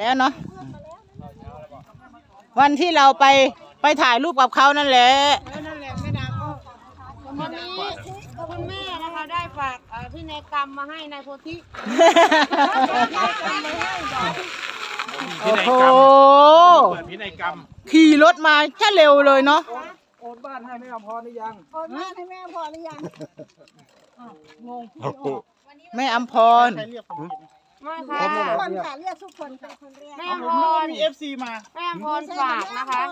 แล้วเนาะวันที่เราไปไปถ่ายรูปกับเขานั่นแหละนั่นแหละแม่ดาก็วันนี้คุณแม่นะคะได้ฝากเอ่อพินัยกรรมมาให้นายโพธิโอ้โหเปิดพินัยกรรมขี่รถมาแค่เร็วเลยเนาะโอนบ้านให้แม่อภรหรือยังโอนมาให้แม่พอหรือยังแม่อัมพร ใครเรียกผมกิน ไม่ค่ะคนค่ะเรียกทุกคนค่ะคนเรียกแม่พรมีเอฟซีมา แม่พรฝากนะคะ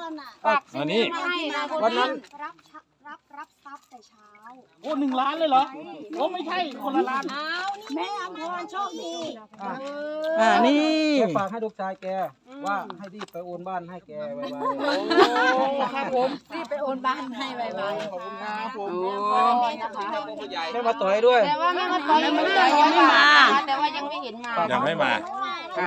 ฝากสิ่งนี้มาให้นายโพวันธินั้น รับชะ รับรับทรัพย์แต่เช้า โอ้หนึ่งล้านเลยเหรอ โอ้ไม่ใช่คนละล้าน เอานี่แม่อภรโชคดีอะอ่านี่ แกฝากให้ลูกชายแกว่าให้รีบไปโอนบ้านให้แกไวโอ้ครับผมรีบไปโอนบ้านให้ไวขอบคุณครับผมๆแม่มาต่อยด้วย แต่ว่าแม่มาต่อยยังไม่มายังไม่มาแต่ว่ายังไม่เห็นมา ยังไม่มา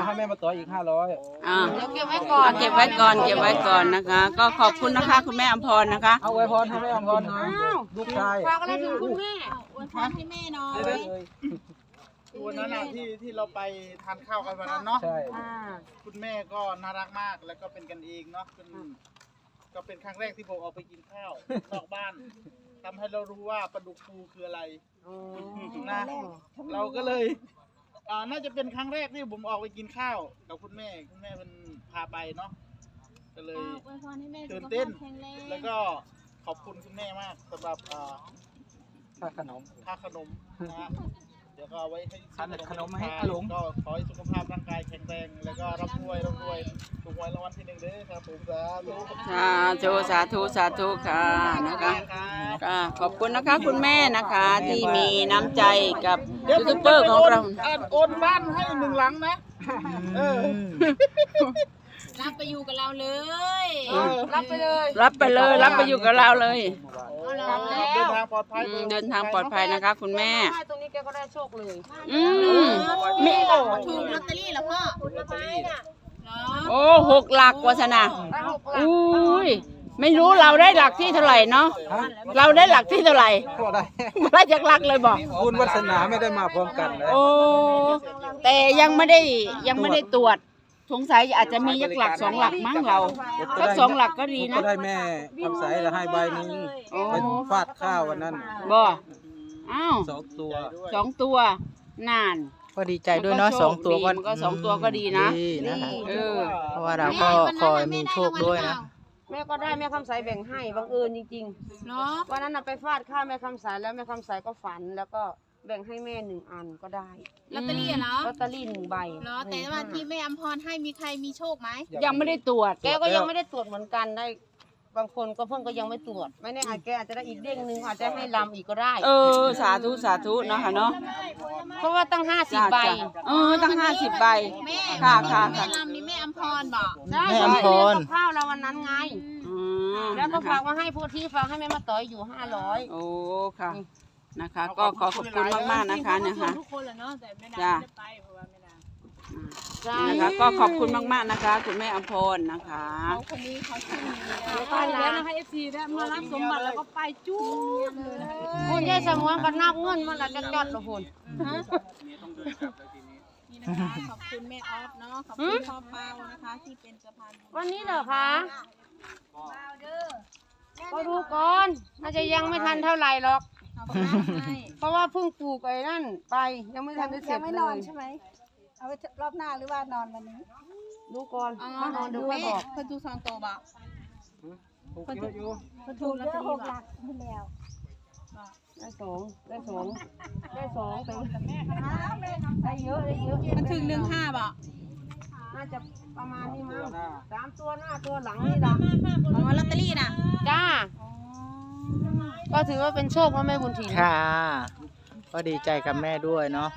ให้แม่มาต่อยอีกห้าร้อยอ่าเดี๋ยวเก็บไว้ก่อนเก็บไว้ก่อนเก็บไว้ก่อนนะคะ ก็ขอบคุณนะคะคุณแม่อมพรนะคะ เอาไว้พรให้แม่อภรหน่อยลูกชายฝากอะไรถึงคุณแม่ๆอวยพรให้แม่หน่อยได้เลยวันนั้นน่ะที่ที่เราไปทานข้าวกันวันนั้นเนาะใช่อ่าคุณแม่ก็น่ารักมากแล้วก็เป็นกันเองเนาะเป็นก็เป็นครั้งแรกที่ผมออกไปกินข้าวนอกบ้านทำให้เรารู้ว่าปลาดุกฟูคืออะไรนะเราก็เลย อ่าน่าจะเป็นครั้งแรกที่ผมออกไปกินข้าวกับคุณแม่ คุณแม่เป็นพาไปเนาะก็เลย อวยพรให้แม่ตื่นเต้นสุขภาพแข็งแรงแล้วก็ขอบคุณคุณแม่มากสำหรับอ่าค่าขนม ค่าขนมนะฮะเดี๋ยวก็เอาไว้ให้ขนมขนมให้ทอาหลง ก็ขอให้สุขภาพร่างกายแข็งแรง แล้วก็ร่ำรวยร่ำรวยถูกหวยรางวัลที่หนึ่งเด้อครับผมสาธุ สาธุสาธุสาธุค่ะนะคะ ก็ขอบคุณนะคะคุณแม่นะคะที่มีน้ำใจกับเดี๋ยวยูผทูมบเบอจะร์ไปของโอนเรา อ่าโอนบ้านให้หนึ่งหลังนะ เออ รับไปอยู่กับเราเลยเออ รับไปเลยรับไปเลยรับไปอยู่กับเราเลยครับเดินทางปลอดภัยอืมเดินทางปลอดภัยนะคะ คุณแม่ ให้ตรงนี้แกก็ได้โชคเลยอืมมีถูกลอตเตอรี่เหรอพ่อลอตเตอรี่น่ะเหรอโอ้หกหลักวาสนาได้หกหลักอุ้ย ไม่รู้เราได้หลักที่เท่าไหร่เนาะฮะเราได้หลักที่เท่าไหร่ก็ได้ไม่ได้จากหลักเลยบอกคุณวัฒนาไม่ได้มาพร้อมกันเลยโอ้แต่ยังไม่ได้ยังไม่ได้ตรวจสงสัยอาจจะมียักหลักสองหลักมั้งเราสักสองหลักก็ดีก็นะได้แม่คำใสแล้วให้ใบหนึงโอ้ไปฟาดข้าววันนั้นบ่อ้าวสองตัวสองตัวนานก็ดีใจด้วยเนาะสองตัวก็มันก็สองตัวก็ดีนะดีนะคะเออเพราะว่าเราก็คอยมีโชคด้วยนะ แม่ก็ได้แม่คำสายแบ่งให้บังเอิญจริงเนาะ ๆวันนั้นน่ะไปฟาดข้าวแม่คำสายแล้วแม่คำสายก็ฝัน แล้วก็แบ่งให้แม่หนึ่งอันก็ได้ลอตเตอรี่เหรอลอตเตอรี่หนึ่งใบเหรอแต่ว่าที่แม่อำพรให้มีใครมีโชคไหมยังไม่ได้ตรวจ แกก็ยังไม่ได้ตรวจเหมือนกันได้ บางคนก็เพิ่งก็ยังไม่ตรวจ ไม่แน่อาจแกอาจจะได้อีกเด้งหนึ่งอาจจะให้ลำอีกก็ได้ เออ สาธุสาธุเนาะค่ะเนาะเพราะว่าตั้งห้าสิบจ้าใบ จ้าเออตั้งห้าสิบใบ แม่ค่ะค่ะแม่ค่ะลำนี่แม่อำพรบอกได้แม่อำพรกับข้าวเราวันนั้นไง อืมแล้วก็นะฝาคะกมาให้ผู้ที่ฝากให้แม่มาต่อยอยู่ห้าร้อย โอ้ค่ะ นะคะ ก็ขอขอบคุณมากๆนะคะนะคะ ทุกคนแหละเนาะแต่แม่ดาจ้าไม่ได้ไปเพราะว่าแม่ดาใช่ นะคะ ก็ขอบคุณมากๆนะคะ คุณแม่อภพรนะคะเขาคนนี้เขาชื่อนี้ไปแล้วนะคะมารับสมบัติแล้วก็ไปจุ๊บเลยนะคะคุณยายสมวนก็นับเงินมันละจะจอดละคุณนี่นะคะขอบคุณแม่ออฟเนาะขอบคุณพ่อเปานะคะที่เป็นสะพานบุญวันนี้เหรอคะก็ดูก่อนน่าจะยังไม่ทันเท่าไหร่หรอกขอบคุณให้เพราะว่าเพิ่งปลูกไอ้นั่นไปยังไม่ทันได้เสร็จยังไม่เลนอนยใช่ไหม เอาไว้รอบหน้าหรือว่านอนวันนี้ดูก่อนอ๋อถ้านอนเดี๋ยวค่อยบอกเพิ่นดูซองโตบ่ะถูกเยอะอยู่เพิ่นถูกลอตเตอรี่บ่ะได้สองได้สองได้สองแต่ได้เยอะได้เยอะมันถึงหนึ่งห้าบ่ะน่าจะประมาณนี้มั้งสามตัวหน้าตัวหลังนี่ละอ๋อลอตเตอรี่น่ะจ้าก็ถือว่าเป็นโชคของแม่บุญถิ่นค่ะ ก็ดีใจกับแม่ด้วยเนาะ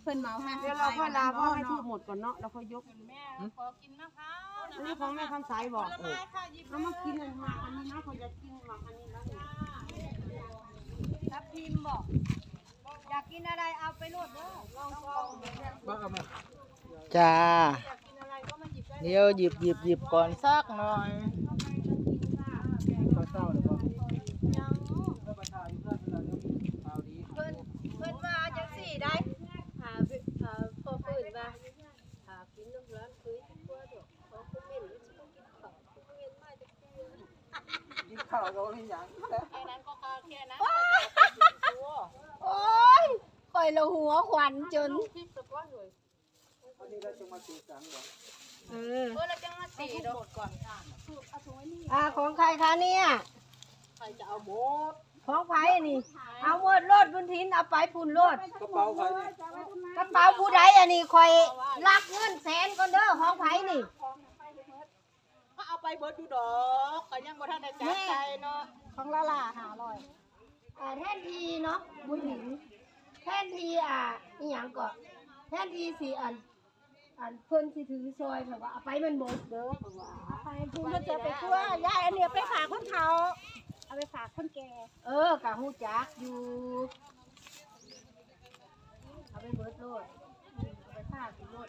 ที่เพิ่นเมาห้าสิเดี๋ยวบเราค่อยลาใบพ่อให้ทูบหมดก่อนเนาะแล้วค่อยยกอันนี้ของแม่คำสายบอกเอามากินเลยมาอันนี้นะเขาจะกินหมักอันนี้แล้วเนี่ยทับทิมบอกอยากกินอะไรเอาไปโลดเด้อลองกองบ้าเอามาจ้า เดี๋ยวหยิบหยิบหยิบก่อนสักหน่อย ข้าวเจ้าเลยป่ะแล้วประชาอยู่เพื่อนเวลาเรื่องข่าวดี เพิ่นเพิ่นว่าจังสี่ได้หาเอ่อพอฝืนว่าหากินโล กิน ข้าวก็ไม่ยังโอ้ยคอยละหัวขวัญจนวันนี้เราจะมาตีสังเหรอเออเออเราจะมาสีดอกอ่าของใครคะเนี่ยใครจะเอาหมดของไผนี่ เอาหมดโลดบุญทินเอาไปพุ่นโลดกระเป๋าใครนี่กระเป๋าผู้ใดอันนี้คอยลักเงินแสนก่อนเด้อของไผนี่เขาเอา ไปเบิดอยู่ดอกก็ยังบ่ทันได้จัดใจเนาะของละล่าหาร้อยอ่าแท่นทีเนาะบุญถินแท่นทีอ่าอีหยังก็แท่นทีสิอัน อันเพิ่นสิถือซอยแบบว่าเอาไปมันหมดเด้อเพราะว่าไปพุ่นก็จะไปทั่วยายอันเนี้ยไปฝากคนเฒ่าเอาไปฝากคนแก่ เออกะฮู้จักอยู่ เอาไปเบิดโลดเอาไปฝากอีกโลด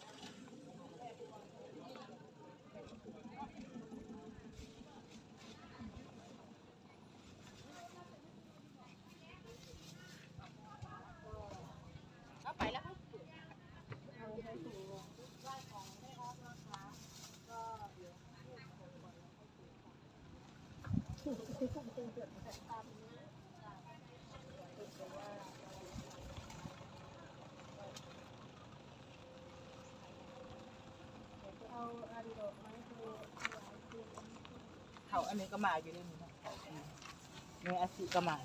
อันนี้ก็มาอยู่ในนี้นะในอาชีก็มา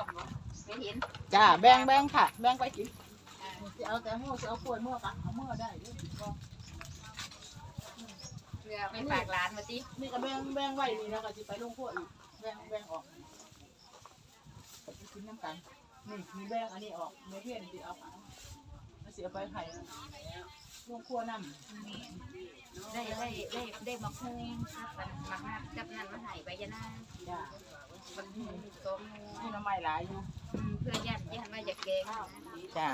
องลาพร้อมบ่ไม่เห็นจ้าแบ่งแบ่งค่ะ แบ่งไปกินสิเอาแต่หัวสิเอาขวดหัวกันเอาเมื่อได้เด้อบ่เพื่อไปฝากร้านมาตินี่ก็แบ่งแบ่งไว้นี่แล้วก็สิไปลงพวกอีกแบ่งแบ่งออกกินน้ำกันนี่มีแบ่งอันนี้ออกเมื่อเพื่อนสิเอาไปแล้วสิเอาไปไข่ลงครัวน้ำได้ได้ได้ได้มาคุ้งกับมันมาหากับนั่นมาให้ใบยะนางจ้า มันมีสองหมู่น้ำไม้หลายอยู่เพื่อแยกแยกติมาจากแกงนะ จ้า